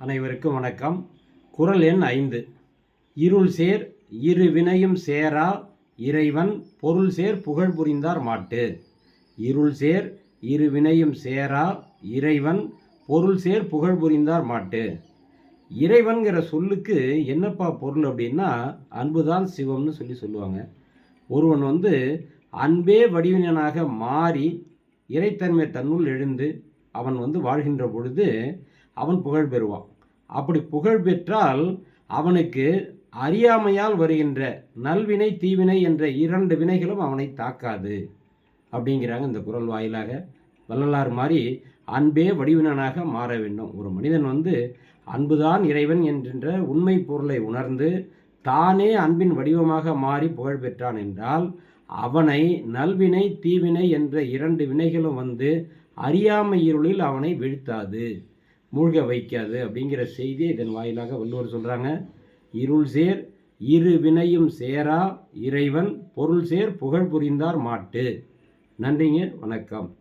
அனைவருக்கும் வணக்கம். குரல் எண் ஐந்து. இருள் சேர் இரு வினையும் சேரா இறைவன் பொருள் சேர் புகழ் புரிந்தார் மாட்டு. இருள் சேர் இரு வினையும் சேரா இறைவன் பொருள் சேர் புகழ் புரிந்தார் மாட்டு. இறைவன்கிற சொல்லுக்கு என்னப்பா பொருள் அப்படின்னா அன்புதான் சிவம்னு சொல்லி சொல்லுவாங்க. ஒருவன் வந்து அன்பே வடிவினனாக மாறி இறைத்தன்மை தன்னுள் எழுந்து அவன் வந்து வாழ்கின்ற பொழுது அவன் புகழ் பெறுவான். அப்படி புகழ் பெற்றால் அவனுக்கு அறியாமையால் வருகின்ற நல்வினை தீவினை என்ற இரண்டு வினைகளும் அவனை தாக்காது. அப்படிங்கிறாங்க இந்த குரல் வாயிலாக. வள்ளலார் மாதிரி அன்பே வடிவினனாக மாற வேண்டும். ஒரு மனிதன் வந்து அன்புதான் இறைவன் என்கின்ற உண்மை பொருளை உணர்ந்து தானே அன்பின் வடிவமாக மாறி புகழ் பெற்றான் என்றால் அவனை நல்வினை தீவினை என்ற இரண்டு வினைகளும் வந்து அறியாமை இருளில் அவனை வீழ்த்தாது. மூழ்க வைக்காது அப்படிங்கிற செய்தியை இதன் வாயிலாக வள்ளுவர் சொல்கிறாங்க இருள் சேர் இரு வினையும் சேரா இறைவன் பொருள் சேர் புகழ் புரிந்தார் மாட்டு. நன்றிங்க வணக்கம்.